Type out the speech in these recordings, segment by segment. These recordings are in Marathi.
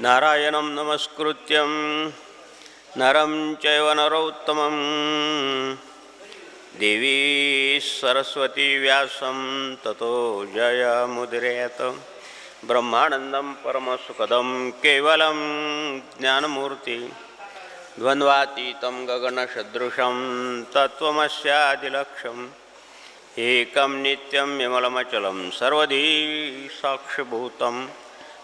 नारायणं नमस्कृत्यं। नरं चैव नरोत्तमं। देवी सरस्वतीव्यासं ततो जयमुदिरेत। ब्रह्मानन्दं परमसुखदं केवलं ज्ञानमूर्ति। द्वन्द्वातीतं गगनसदृशं तत्त्वमस्यादिलक्ष्यम्। एकं नित्यं विमलमचलं सर्वधी साक्षिभूतम्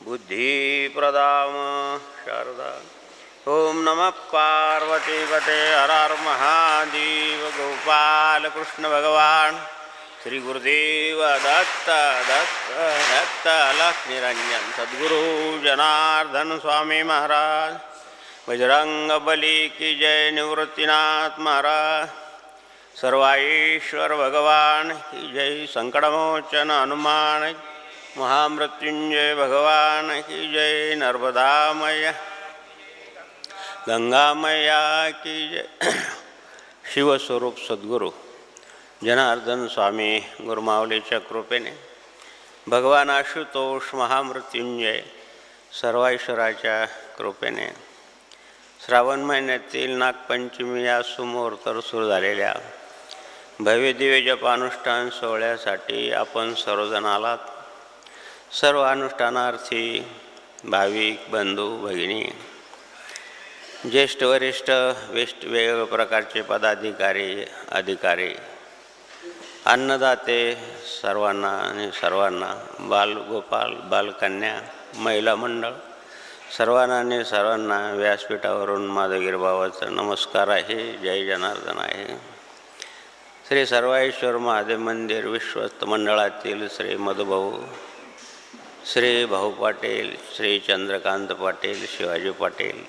बुद्धिप्रदाम शारदा। ॐ नमः पार्वतीपते हरार महादेव गोपालकृष्णभगवान् श्रीगुरुदेव दत्त दत्त दत्त लक्ष्मीरंजन सद्गुरु जनार्दन स्वामी महाराज। बजरंग बली की जय निवृत्तीनाथ महाराज। सर्वाईश्वर भगवान की जय संकटमोचन हनुमान महामृत्युंजय भगवान की जय नर्मदामय। गंगामया की जय। शिवस्वरूप सद्गुरू जनार्दन स्वामी गुरुमावलीच्या कृपेने भगवान आशुतोष महामृत्युंजय सर्वाईश्वराच्या कृपेने श्रावण महिन्यातील नागपंचमी या सुमुहूर्तावर सुरू झालेल्या भव्य दिव्य जपानुष्ठान सोहळ्यासाठी आपण सर्वजण आलात. सर्व अनुष्ठानार्थी भाविक बंधू भगिनी ज्येष्ठ वरिष्ठ वेस्ट वेगवेगळ्या प्रकारचे पदाधिकारी अधिकारी अन्नदाते सर्वांना आणि सर्वांना बाल गोपाल बालकन्या महिला मंडळ सर्वांना आणि सर्वांना व्यासपीठावरून माधवगिरी बाबाचा नमस्कार आहे. जय जनार्दन आहे. श्री सर्वाईश्वर महादेव मंदिर विश्वस्त मंडळातील श्री मधुभाऊ श्री भाऊ पाटील श्री चंद्रकांत पाटील शिवाजी पाटील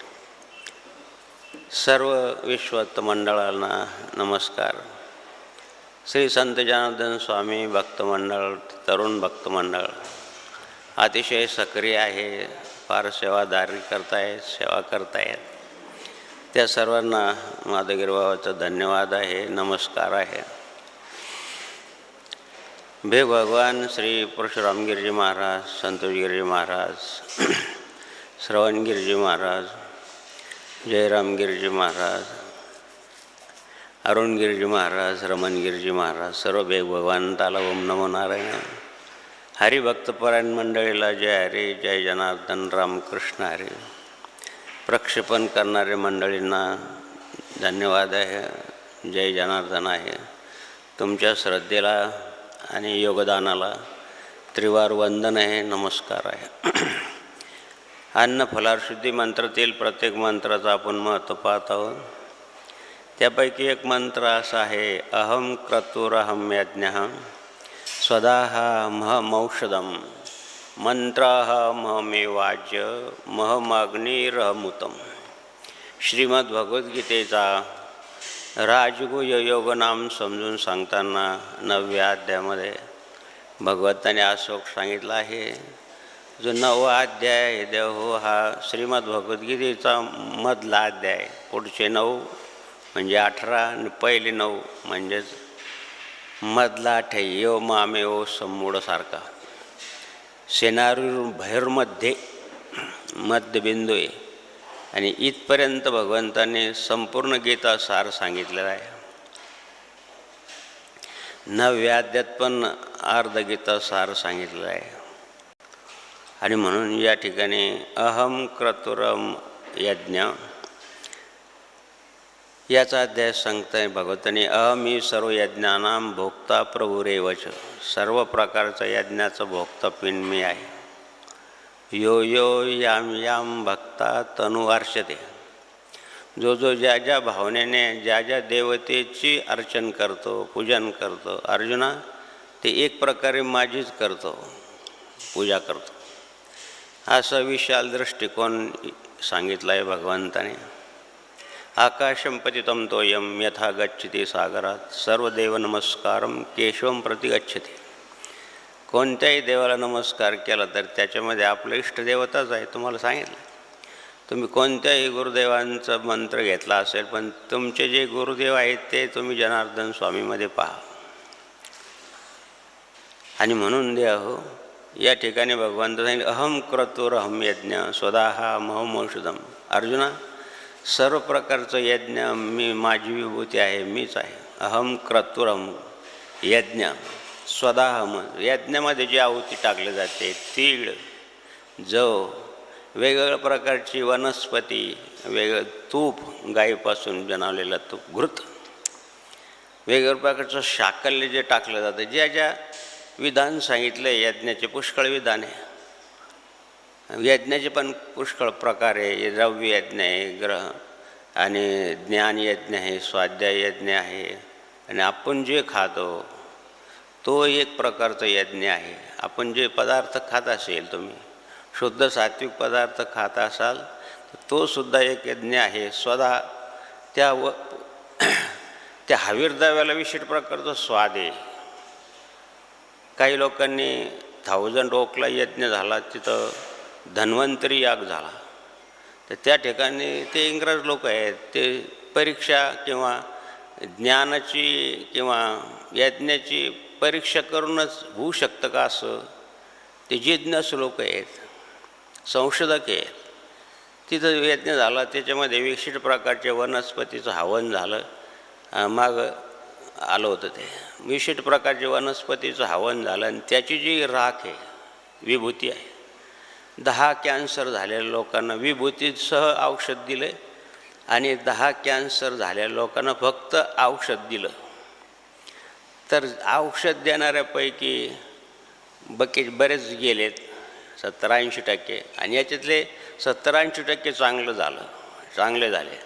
सर्व विश्वत मंडळांना नमस्कार. श्री संत जनार्दन स्वामी भक्तमंडळ तरुण भक्तमंडळ अतिशय सक्रिय आहे फार सेवादारी करतायत सेवा करतायत. त्या सर्वांना माधवगिरी धन्यवाद आहे नमस्कार आहे. भे भगवान श्री परशुरामगिरीजी महाराज संतोषगिरीजी महाराज श्रवणगिरीजी महाराज जयरामगिरीजी महाराज अरुणगिरीजी महाराज रमणगिरीजी महाराज सर्व भेग भगवंताला ओम नमो नारायण. हरिभक्तपरायण मंडळीला जय हरे जय जनार्दन रामकृष्ण हरे. प्रक्षेपण करणारे मंडळींना धन्यवाद आहे जय जनार्दन आहे. तुमच्या श्रद्धेला आणि योगदानाला त्रिवार वंदन आहे नमस्कार आहे. अन्न फलारशुद्धी मंत्रातील प्रत्येक मंत्राचं आपण महत्त्व पाहत आहोत. त्यापैकी एक मंत्र असा आहे अहम क्रतुरहम यज्ञ स्वदाहमहमौषधम महमौषधम मंत्र महमाग्निरहमुतम. श्रीमद्भगवद्गीतेचा राजगुय योगनाम समजून सांगताना नवव्या अध्यायामध्ये भगवंताने अशोक सांगितला आहे. जो नववा अध्याय आहे देव हो हा श्रीमद्भगवद्गीतेचा मधला अध्याय पुढचे नऊ म्हणजे अठरा आणि पहिले नऊ म्हणजेच मधला आठे यो मामे ओ सम्मूढसारखा सेनारू भैरमध्ये मध्यबिंदू आहे. आणि इथपर्यंत भगवंताने संपूर्ण गीता सार सांगितलेला आहे. नव्याद्यात पण अर्ध गीता सार सांगितलेलं आहे. आणि म्हणून या ठिकाणी अहम क्रतुरम यज्ञ याचा अध्याय सांगताय भगवताने ही सर्व यज्ञानाम भोक्ता प्रभुरेवच सर्व प्रकारचा यज्ञाचं भोक्ता पिन मी आहे. यो यो याम याम भक्ता तनुवार्षते जो जो ज्या ज्या भावनेने ज्या ज्या देवतेची अर्चन करतो पूजन करतो अर्जुना ते एक प्रकारे माझीच करतो पूजा करतो. असा विशाल दृष्टिकोन सांगितला आहे भगवंताने. आकाशं पतितं तोयम यथा गच्छति सागरात सर्व देव नमस्कारम केशवम प्रति गच्छति. कोणत्याही देवाला नमस्कार केला तर त्याच्यामध्ये आपलं इष्टदेवताच आहे तुम्हाला सांगितलं. तुम्ही कोणत्याही गुरुदेवांचा मंत्र घेतला असेल पण तुमचे जे गुरुदेव आहेत ते तुम्ही जनार्दन स्वामीमध्ये पहा. आणि म्हणून द्या हो या ठिकाणी भगवंत सांगितले अहम क्रतुर अहम यज्ञ स्वदाहा महम औषधम अर्जुना सर्व प्रकारचं यज्ञ मी माझी विभूती आहे मीच आहे. अहम क्रतुरम यज्ञ. स्वदाहम. यज्ञामध्ये जी आहुती टाकली जाते तीळ जव वेगवेगळ्या प्रकारची वनस्पती वेगळं तूप गाईपासून बनवलेलं तूप घृत. वेगवेगळ्या प्रकारचं शाकल्य जे टाकलं जातं ज्या ज्या विधान सांगितलं यज्ञाचे पुष्कळ विधान आहे. यज्ञाचे पण पुष्कळ प्रकार आहे. द्रव्य यज्ञ आहे ग्रह आणि ज्ञान यज्ञ आहे स्वाध्याय यज्ञ आहे. आणि आपण जे खातो तो एक प्रकारचा यज्ञ आहे. आपण जे पदार्थ खात असेल तुम्ही शुद्ध सात्विक पदार्थ खात असाल तर तो सुद्धा एक यज्ञ आहे. स्वतः त्या व त्या हवीरदाव्याला विशिष्ट प्रकारचा स्वाद आहे. काही लोकांनी थाउजंड ओकला यज्ञ झाला तिथं धन्वंतरी याग झाला. तर त्या ठिकाणी ते इंग्रज लोक आहेत ते परीक्षा किंवा ज्ञानाची किंवा यज्ञाची परीक्षा करूनच होऊ शकतं का असं? ते जिज्ञास लोक आहेत संशोधक आहेत. तिथं यज्ञ झाला त्याच्यामध्ये विशिष्ट प्रकारचे वनस्पतीचं हवन झालं माग आलं होतं ते. विशिष्ट प्रकारचे वनस्पतीचं हवन झालं आणि त्याची जी राख आहे विभूती आहे. दहा कॅन्सर झालेल्या लोकांना विभूतीसह औषध दिलं आणि दहा कॅन्सर झालेल्या लोकांना फक्त औषध दिलं. तर औषध देणाऱ्यापैकी बके बरेच गेलेत सत्तर ऐंशी टक्के. आणि याच्यातले सत्तर ऐंशी टक्के चांगलं झालं चांगले झाले.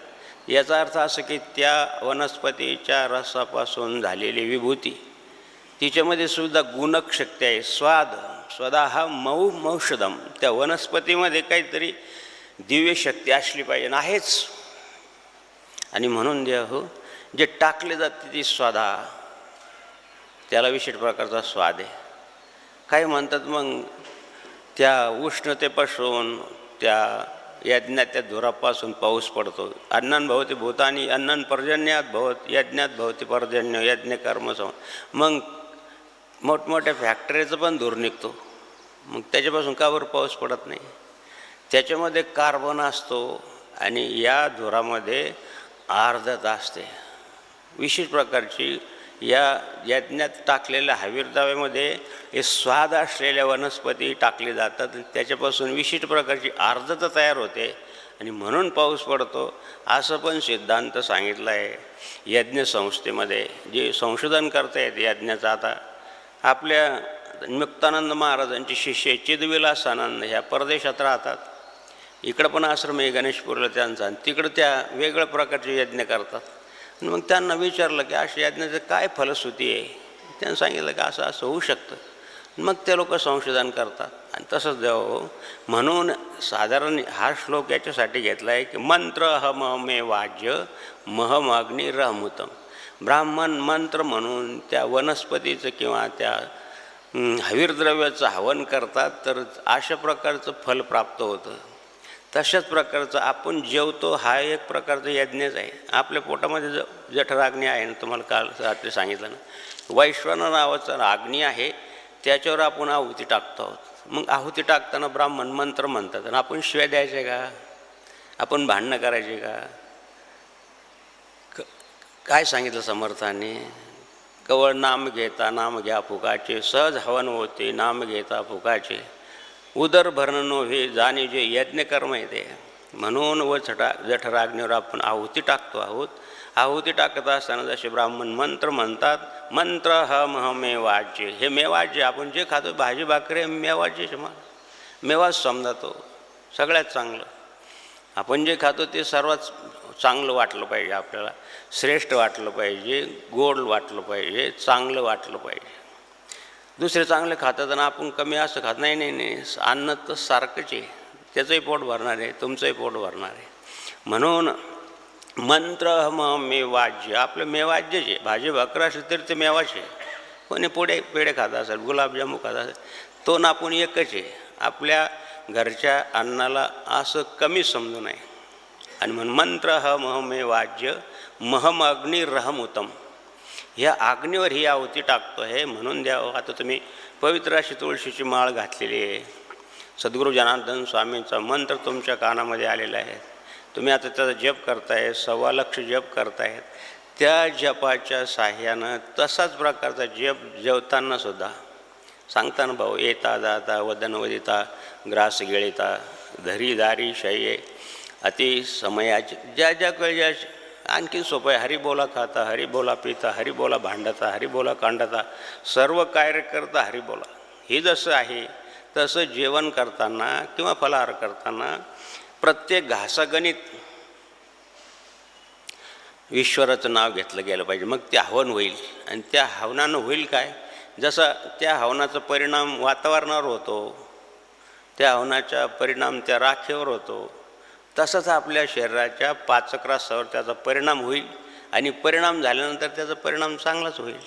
याचा अर्थ असं की त्या वनस्पतीच्या रसापासून झालेली विभूती तिच्यामध्ये सुद्धा गुणक शक्ती आहे. स्वाद स्वदा हा मऊ मौषधम त्या वनस्पतीमध्ये काहीतरी दिव्य शक्ती असली पाहिजे नाहीच आहेच. आणि म्हणून द्या हो जे टाकले जाते ती स्वादा त्याला विशिष्ट प्रकारचा स्वाद आहे. काही म्हणतात मग त्या उष्णतेपासून त्या यज्ञात त्या धुरापासून पाऊस पडतो. अन्नान भवती भूतानी अन्नान पर्जन्यात भवत यज्ञात भवती पर्जन्य यज्ञ कर्मसं मग मोठमोठ्या फॅक्टरीचं पण धूर निघतो. मग त्याच्यापासून का बरं पाऊस पडत नाही? त्याच्यामध्ये कार्बन असतो आणि या धुरामध्ये आर्द्रता असते. विशेष प्रकारची या यज्ञात टाकलेल्या हवीरदाव्यामध्ये हे स्वाद असलेल्या वनस्पती टाकले जातात. आणि त्याच्यापासून विशिष्ट प्रकारची आर्द्रता तयार होते. आणि म्हणून पाऊस पडतो असं पण सिद्धांत सांगितलं आहे यज्ञ संस्थेमध्ये. जे संशोधन करता येते यज्ञाचं आता आपल्या मुक्तानंद महाराजांचे शिष्य चिदविलासानंद ह्या परदेशात राहतात. इकडं पण आश्रम आहे गणेशपूरला त्यांचा. आणि तिकडं त्या वेगळ्या प्रकारचे यज्ञ करतात. आणि मग त्यांना विचारलं की अशा यज्ञाचं काय फलश्रुती आहे? त्यांनी सांगितलं की असं असं होऊ शकतं. मग ते लोक संशोधन करतात. आणि तसंच देव हो. म्हणून साधारण हा श्लोक याच्यासाठी घेतला आहे की मंत्र हम मे वाज्य महम अग्नी रहमुतम. ब्राह्मण मंत्र म्हणून त्या वनस्पतीचं किंवा त्या हवीरद्रव्याचं हवन करतात तर अशा प्रकारचं फल प्राप्त होतं. तशाच प्रकारचं आपण जेवतो हा एक प्रकारचा यज्ञच आहे. आपल्या पोटामध्ये ज जठराग्नी आहे ना तुम्हाला काल रात्री सांगितलं ना. वैश्वान नावाचा अग्नी आहे त्याच्यावर आपण आहुती टाकतो आहोत. मग आहुती टाकताना ब्राह्मण मंत्र म्हणतात आणि आपण शिव्या द्यायचे का? आपण भांडणं करायचे का? क काय सांगितलं समर्थाने? कवळ नाम घेता नाम घ्या फुकाचे. सहज हवन होते नाम घेता फुकाचे. उदर भरणं जाणे जे यज्ञकर्म आहे ते म्हणून व छटा जठराग्नीवर आपण आहुती टाकतो आहोत। आहुती टाकत असताना जसे ब्राह्मण मंत्र म्हणतात मंत्र ह मह मेवाज्य। हे मेवाज्य आपण जे खातो भाजी भाकरी मेवाज्य मग मेवाच समजा तो सगळ्यात चांगलं। आपण जे खातो ते सर्वात चांगलं वाटलं पाहिजे आपल्याला। श्रेष्ठ वाटलं पाहिजे गोड वाटलं पाहिजे चांगलं वाटलं पाहिजे। दुसरे चांगले खातात आणि आपण कमी असं खात. नाही नाही नाही. अन्न तर सारखंच आहे. त्याचंही पोट भरणार आहे तुमचंही पोट भरणार आहे. म्हणून मंत्र म मे वाज्य आपलं मेवाज्यच आहे भाजी भाकर असेल तरी ते मेवाच. आहे कोणी पुढे पेढे खात असेल गुलाबजामू खात असेल तो ना आपण एकच आहे. आपल्या घरच्या अन्नाला असं कमी समजू नये. आणि म्हणून मंत्र ह मह मे वाज्य. महम अग्नि रहम उत्तम ह्या आग्नीवर ही आहुती टाकतो आहे. म्हणून द्यावं. आता तुम्ही पवित्र अशी तुळशीची माळ घातलेली आहे. सद्गुरू जनार्दन स्वामींचा मंत्र तुमच्या कानामध्ये आलेला आहे. तुम्ही आता त्याचा जप करताय सव्वा लक्ष जप करतायत त्या जपाच्या साह्यानं तसाच प्रकारचा जप जेवताना सुद्धा सांगताना भाऊ येता जाता वदन वदिता ग्रास गिळिता धरी दारी शये अति समयाची ज्या ज्या ज्या आणखी सोपं आहे. हरी बोला खाता हरी बोला पिता हरी बोला भांडता हरी बोला कांडता सर्व कार्य करता हरी बोला हे जसं आहे तसं जेवण करताना किंवा फलाहार करताना प्रत्येक घासागणित ईश्वराचं नाव घेतलं गेलं पाहिजे. मग ते हवन होईल. आणि त्या हवनानं होईल काय? जसं त्या हवनाचा परिणाम वातावरणावर होतो त्या हवनाचा परिणाम त्या राखेवर होतो. तसंच आपल्या शरीराच्या पाचक्रासावर त्याचा परिणाम होईल आणि परिणाम झाल्यानंतर त्याचा परिणाम चांगलाच होईल.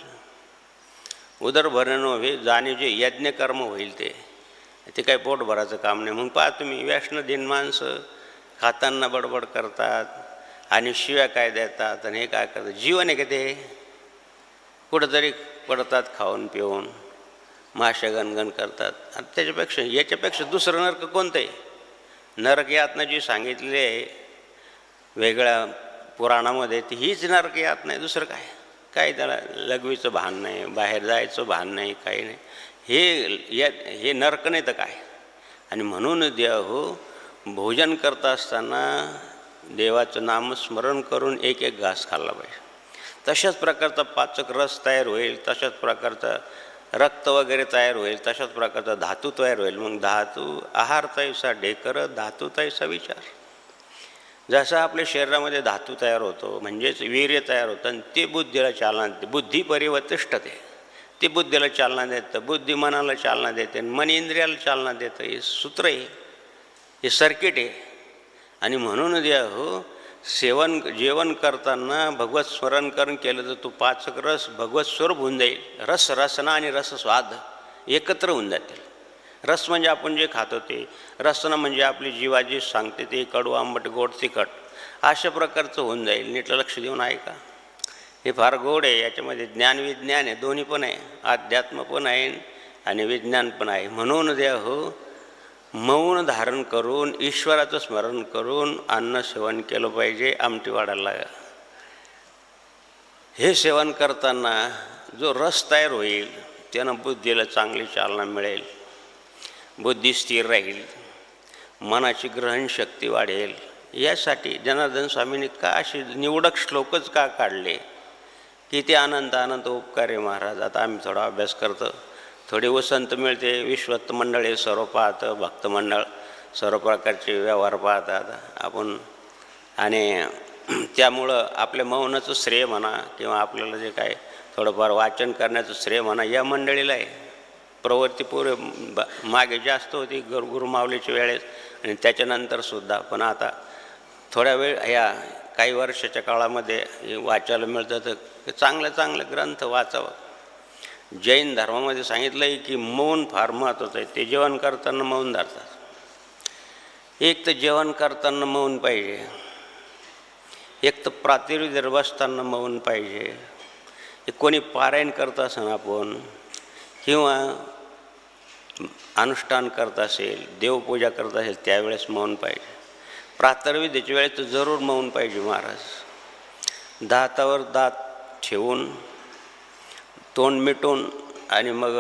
उदरभरण हे जाणे जे यज्ञकर्म होईल ते. ते काही पोट भरायचं काम नाही. मग पहा तुम्ही व्यसन दिन माणसं खाताना बडबड करतात आणि शिव्या काय देतात आणि हे काय करतात? जीवन आहे का ते? कुठंतरी पडतात खाऊन पिऊन माशा गणगण करतात. आणि त्याच्यापेक्षा याच्यापेक्षा दुसरं नरक कोणतं आहे नरकयातना जी सांगितली आहे वेगळ्या पुराणामध्ये ती हीच नरकयात नाही दुसरं काय? काय त्याला लघवीचं भान नाही बाहेर जायचं भान नाही काही नाही. हे या हे नरक नाही तर काय? आणि म्हणून देव भोजन करत असताना देवाचं नामस्मरण करून एक एक घास खाल्ला पाहिजे. तशाच प्रकारचा पाचक रस तयार होईल तशाच प्रकारचा रक्त वगैरे तयार होईल तशाच प्रकारचा धातू तयार होईल. मग धातू आहार तैसा ढेकर धातू तैसा विचार. जसं आपल्या शरीरामध्ये धातू तयार होतो म्हणजेच वीर्य तयार होतं आणि ते बुद्धीला चालना देते. बुद्धी परिवर्तिष्ठते. ते बुद्धीला चालना देतं बुद्धी मनाला चालना देते आणि मन इंद्रियाला चालना देतं. हे सूत्र आहे हे सर्किट आहे. आणि म्हणून द्या हो सेवन जेवण करताना भगवत स्मरण केलं तर तू पाचक रस भगवत स्वरूप होऊन जाईल. रस रसना आणि रस स्वाद एकत्र होऊन जातील. रस म्हणजे आपण जे खातो ते रसना म्हणजे आपली जीवाजी सांगते ते कडू आंबट गोड तिखट अशा प्रकारचं होऊन जाईल. नीट लक्ष देऊन ऐका. हे फार गोड आहे याच्यामध्ये ज्ञान विज्ञान आहे दोन्ही पण आहे. अध्यात्म पण आहे आणि विज्ञान पण आहे. म्हणून द्या हो मौन धारण करून ईश्वराचं स्मरण करून अन्न सेवन केलं पाहिजे आमटी वाढायला हे सेवन करताना जो रस तयार होईल त्यानं बुद्धीला चांगली चालना मिळेल. बुद्धी स्थिर राहील. मनाची ग्रहणशक्ती वाढेल. यासाठी जनार्दन स्वामींनी का असे निवडक श्लोकच का काढले? की ते आनंद आनंद उपकारे महाराज. आता आम्ही थोडा अभ्यास करतो. थोडी वसंत मिळते विश्वत मंडळे सर्व पाहतं भक्तमंडळ सर्व प्रकारचे व्यवहार पाहतात. आपण आणि त्यामुळं आपल्या मौनाचं श्रेय म्हणा किंवा आपल्याला जे काय थोडंफार वाचन करण्याचं श्रेय म्हणा या मंडळीला आहे. प्रवृत्ती ब मागे जास्त होती गुरु गुरुमावलीच्या वेळेस आणि त्याच्यानंतरसुद्धा पण आता थोड्या वेळ या काही वर्षाच्या काळामध्ये हे वाचायला मिळतं तर चांगलं चांगलं ग्रंथ वाचावं. जैन धर्मामध्ये सांगितलं आहे की मौन फार महत्त्वाचं आहे. ते जेवण करताना मौन धरतात. एक तर जेवण करताना मौन पाहिजे. एक तर प्रातिर्विधर बसताना मौन पाहिजे. कोणी पारायण करत असं आपण किंवा अनुष्ठान करत असेल देवपूजा करत असेल त्यावेळेस मौन पाहिजे. प्रातर्विधीच्या वेळेस तर जरूर मौन पाहिजे महाराज. दातावर दात ठेवून तोंड मिटून आणि मग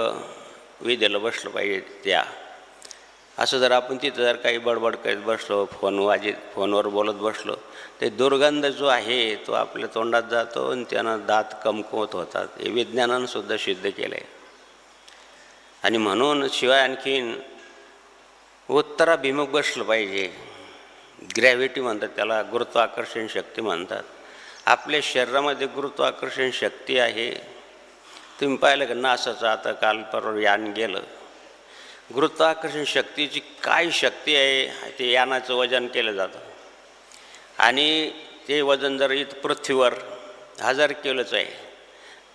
विधेला बसलं पाहिजे त्या. असं जर आपण तिथं जर काही बडबड करीत बसलो फोन वाजित फोनवर बोलत बसलो ते दुर्गंध जो आहे तो आपल्या तोंडात जातो आणि त्यानं दात कमकुवत होतात. हे विज्ञानानं सुद्धा सिद्ध केलं आहे आणि म्हणून शिवाय आणखीन उत्तराभिमुख बसलं पाहिजे. ग्रॅव्हिटी म्हणतात त्याला गुरुत्वाकर्षण शक्ती म्हणतात. आपल्या शरीरामध्ये गुरुत्वाकर्षण शक्ती आहे. तुम्ही पाहिलं का नासाचं आता काल परवा यान गेलं? गुरुत्वाकर्षण शक्तीची काय शक्ती आहे ते यानाचं वजन केलं जातं. आणि ते वजन जर इथं पृथ्वीवर हजार किलोचं आहे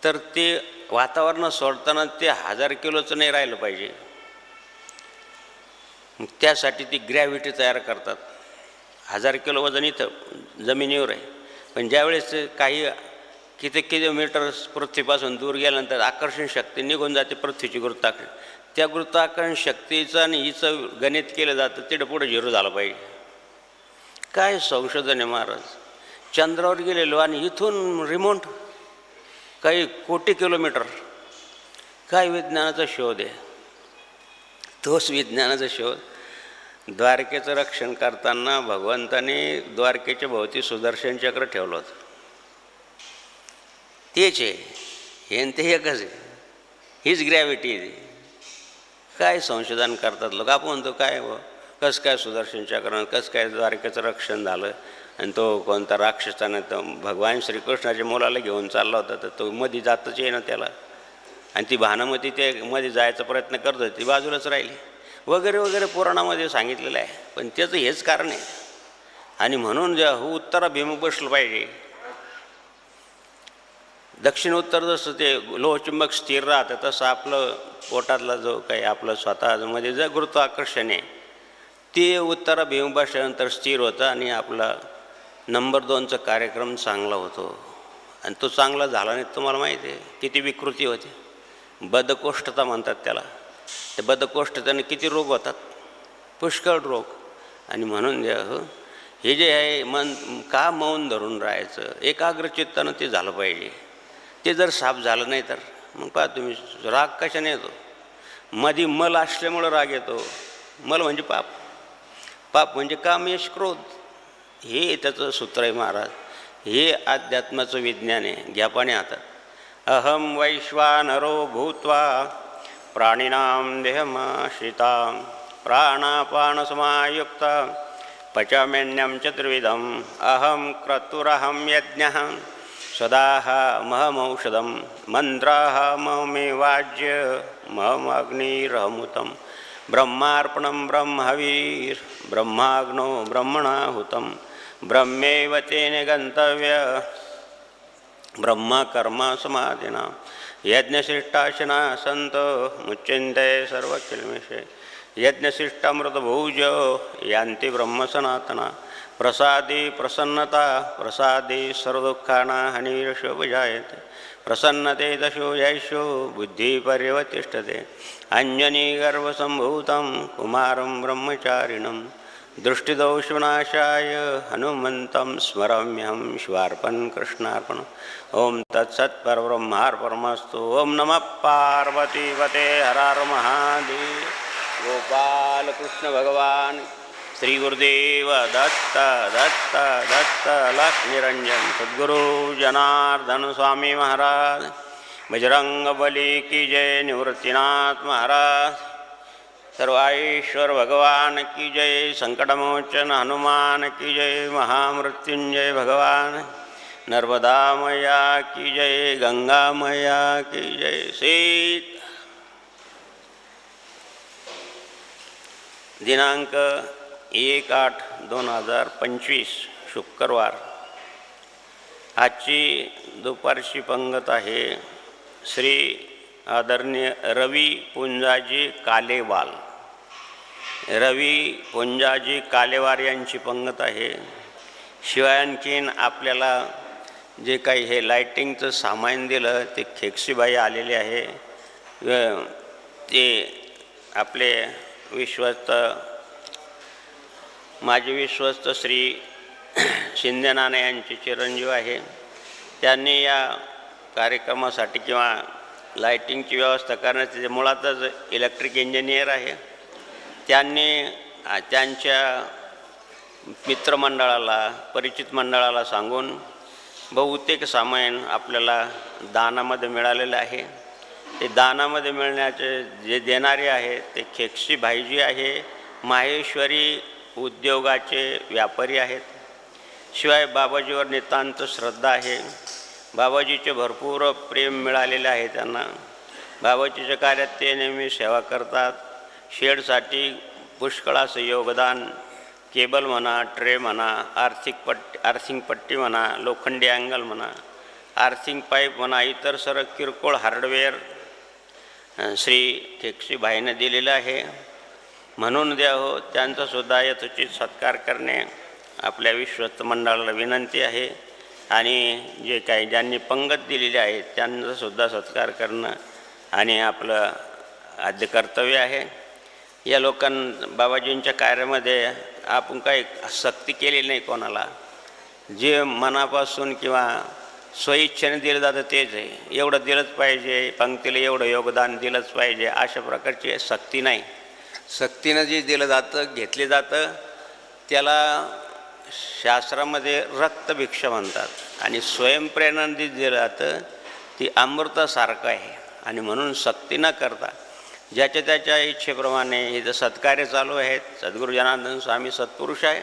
तर ते वातावरण सोडताना ते हजार किलोचं नाही राहिलं पाहिजे. त्यासाठी ती ग्रॅव्हिटी तयार करतात. हजार किलो वजन इथं जमिनीवर आहे. पण ज्यावेळेस काही किती किलोमीटर पृथ्वीपासून दूर गेल्यानंतर आकर्षण शक्ती निघून जाते पृथ्वीची गुरुत्वाकर्षण. त्या गुरुत्वाकर्षण शक्तीचं आणि हिचं गणित केलं जातं तिथं पुढे झिरो झालं पाहिजे. काय संशोधन आहे महाराज? चंद्रावर गेलेलो आणि इथून रिमोट काही कोटी किलोमीटर काय विज्ञानाचा शोध आहे? तोच विज्ञानाचा शोध. द्वारकेचं रक्षण करताना भगवंताने द्वारकेच्या भोवती सुदर्शन चक्र ठेवलं होतं. तेच आहे. हे न ते एकच आहे. हीच ग्रॅव्हिटी आहे. काय संशोधन करतात लोक? आपण म्हणतो काय व कसं काय सुदर्शन चक्र कसं काय द्वारकेचं रक्षण झालं? आणि तो कोणता राक्षसानं तर भगवान श्रीकृष्णाच्या मुलाला घेऊन चालला होता तर तो मध्ये जातच आहे ना त्याला. आणि ती भानामती ते मध्ये जायचा प्रयत्न करत होती ती बाजूलाच राहिली. वगैरे वगैरे पुराणामध्ये सांगितलेलं आहे. पण त्याचं हेच कारण आहे. आणि म्हणून जे हो उत्तराभिमुख भीम बसलं पाहिजे दक्षिणोत्तर जसं ते लोहचुंबक स्थिर राहतं तसं आपलं पोटातला जो काही आपलं स्वतःमध्ये जे गुरुत्वाकर्षण आहे ते उत्तरा भीम स्थिर होतं आणि आपला नंबर दोनचा कार्यक्रम चांगला होतो. आणि तो चांगला झाला नाही तुम्हाला माहिती आहे किती विकृती होते. बदकोष्ठता म्हणतात त्याला. ते बदकोष्ठतेने किती रोग होतात? पुष्कळ रोग. आणि म्हणून जे हो हे जे आहे मन का मौन धरून राहायचं? एकाग्रचित्तानं ते झालं पाहिजे. ते जर साफ झालं नाही तर? मग पहा तुम्ही राग कशाने येतो? मधी मल असल्यामुळं राग येतो. मल म्हणजे पाप. पाप म्हणजे कामेश क्रोध. हे त्याचं सूत्र आहे महाराज. हे अध्यात्माचं विज्ञान आहे. घ्या पाणी हातात अहम वैश्वानरो भूत्वा प्राणिनां देहमाश्रिता. प्राणापानसमायुक्त. पचमेन्यं चतुर्विधम्. अहं क्रतुरहं यज्ञः. सदाह महमौषधं मन्त्राः महमेवाज्य महमग्निरहमुतं ब्रह्मार्पणं ब्रह्मवीर् ब्रह्माग्नो ब्रह्मणाहुतं ब्रह्मेव तेन गन्तव्य ब्रह्मकर्म समाधिना यज्ञशिष्टाशना संत मुच्यन्ते सर्वकिल्मिषे। यज्ञशिष्टामृतभुज यान्ति ब्रह्मसनातना प्रसादी प्रसन्नता प्रसादी सर्वदुःखाना हनिरशोपजायते प्रसन्नते दशो यशो बुद्धिपर्यवतिष्ठते अञ्जनीगर्वसम्भूतं कुमारं ब्रह्मचारिणं। दृष्टिदोषविनाशाय हनुमन्तं स्मराम्यहं शिवार्पण कृष्णार्पण ॐ तत्सत्परब्रह्मार्पणमस्तु। ॐ नमः पार्वतीपते हरार महादेव। गोपालकृष्णभगवान् श्री गुरुदेव दत्त दत्त दत्त लक्ष्मीरंजन सद्गुरु जनार्दन स्वामी महाराज। बजरंग बली की जय निवृत्तीनाथ महाराज। सर्वाईश्वर भगवान की जय संकटमोचन हनुमान की जय महामृत्युंजय भगवान। नर्मदा मैया की जय गंगा मैया की जय सीत। दिनांक एक आठ दोन हजार पंचवीस शुक्रवार. आजची दुपारची पंगत आहे श्री आदरणीय रवी पुंजाजी कालेवाल. रवी पुंजाजी कालेवार यांची पंगत आहे. शिवाय आणखीन आपल्याला जे काही हे लाईटिंगचं सामान दिलं ते खेकसीबाई आलेले आहे. ते आपले विश्वस्त माझे विश्वस्त श्री शिंदेनाने यांचे चिरंजीव आहे. त्यांनी या कार्यक्रमासाठी किंवा लाईटिंगची व्यवस्था करण्याचे मुळातच इलेक्ट्रिक इंजिनियर आहे. त्यांनी त्यांच्या मित्रमंडळाला परिचित मंडळाला सांगून बहुतेक सामान आपल्याला दानामध्ये मिळालेलं आहे. ते दानामध्ये मिळण्याचे जे देणारे आहे ते खेकशी भाईजी आहे माहेश्वरी उद्योगाचे व्यापारी आहेत. शिवाय बाबाजीवर नितांत श्रद्धा आहे. बाबाजीचे भरपूर प्रेम मिळालेले आहे त्यांना. बाबाजीच्या कार्यात ते नेहमी सेवा करतात. शेडसाठी पुष्कळाचं योगदान केबल म्हणा ट्रे म्हणा आर्थिक पट्टी आर्थिंग पट्टी म्हणा लोखंडी अँगल म्हणा आर्थिंग पाईप म्हणा इतर सर्व किरकोळ हार्डवेअर श्री ठेकशीबाईनं दिलेलं आहे. म्हणून द्या हो त्यांचासुद्धा यथोचित सत्कार करणे आपल्या विश्वस्त मंडळाला विनंती आहे. आणि जे काही ज्यांनी पंगत दिलेली आहे त्यांचासुद्धा सत्कार करणं आणि आपलं आद्य कर्तव्य आहे. या लोकां बाबाजींच्या कार्यामध्ये आपण काही सक्ती केलेली नाही कोणाला. जे मनापासून किंवा स्वइच्छेने दिलं जातं तेच आहे. एवढं दिलंच पाहिजे पंक्तीला एवढं योगदान दिलंच पाहिजे अशा प्रकारची सक्ती नाही. सक्तीनं जे दिलं जातं घेतले जातं त्याला शास्त्रामध्ये रक्तभिक्षा म्हणतात. आणि स्वयंप्रेरणा जे दिलं जातं ती अमृतासारखं आहे. आणि म्हणून सक्ती न करता ज्याच्या त्याच्या इच्छेप्रमाणे इथं सत्कार्य चालू आहेत सद्गुरू जनार्दन स्वामी सत्पुरुष आहे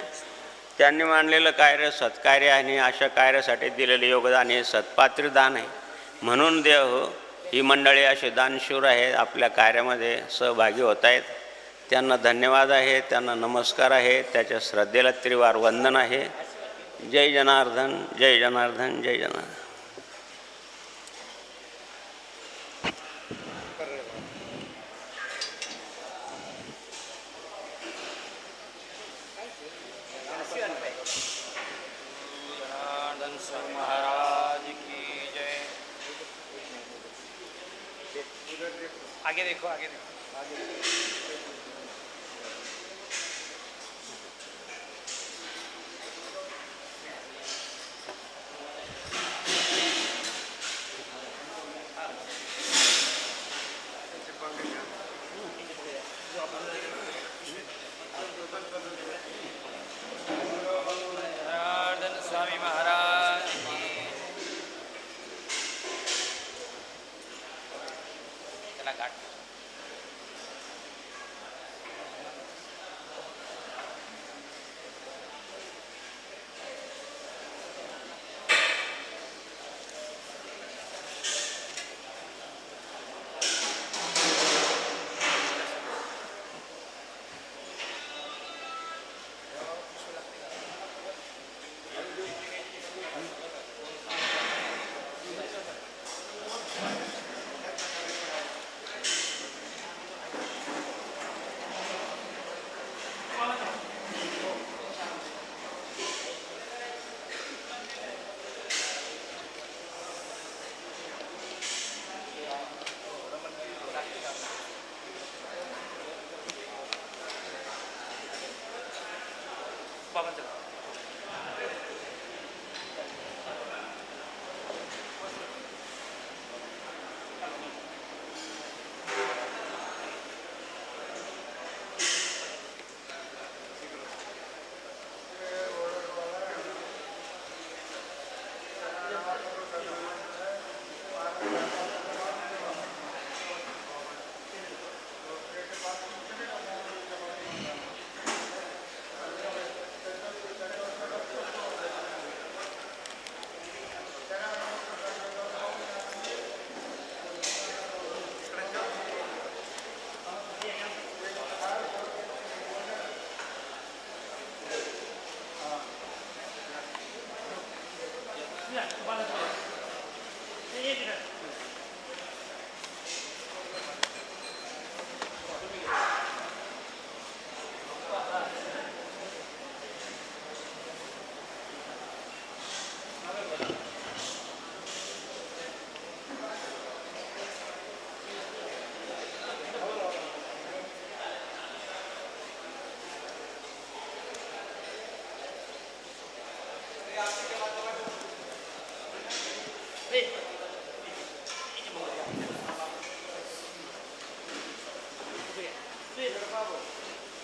त्यांनी मानलेलं कार्य सत्कार्य आणि अशा कार्यासाठी दिलेलं योगदान हे सत्पात्री दान आहे. म्हणून देव हो ही मंडळी असे दानशूर आहेत आपल्या कार्यामध्ये सहभागी होत आहेत. त्यांना धन्यवाद आहे त्यांना नमस्कार आहे त्याच्या श्रद्धेला त्रिवार वंदन आहे. जय जनार्दन जय जनार्दन जय जनार्दन. महाराज जय। आगे देखो आगे देखो।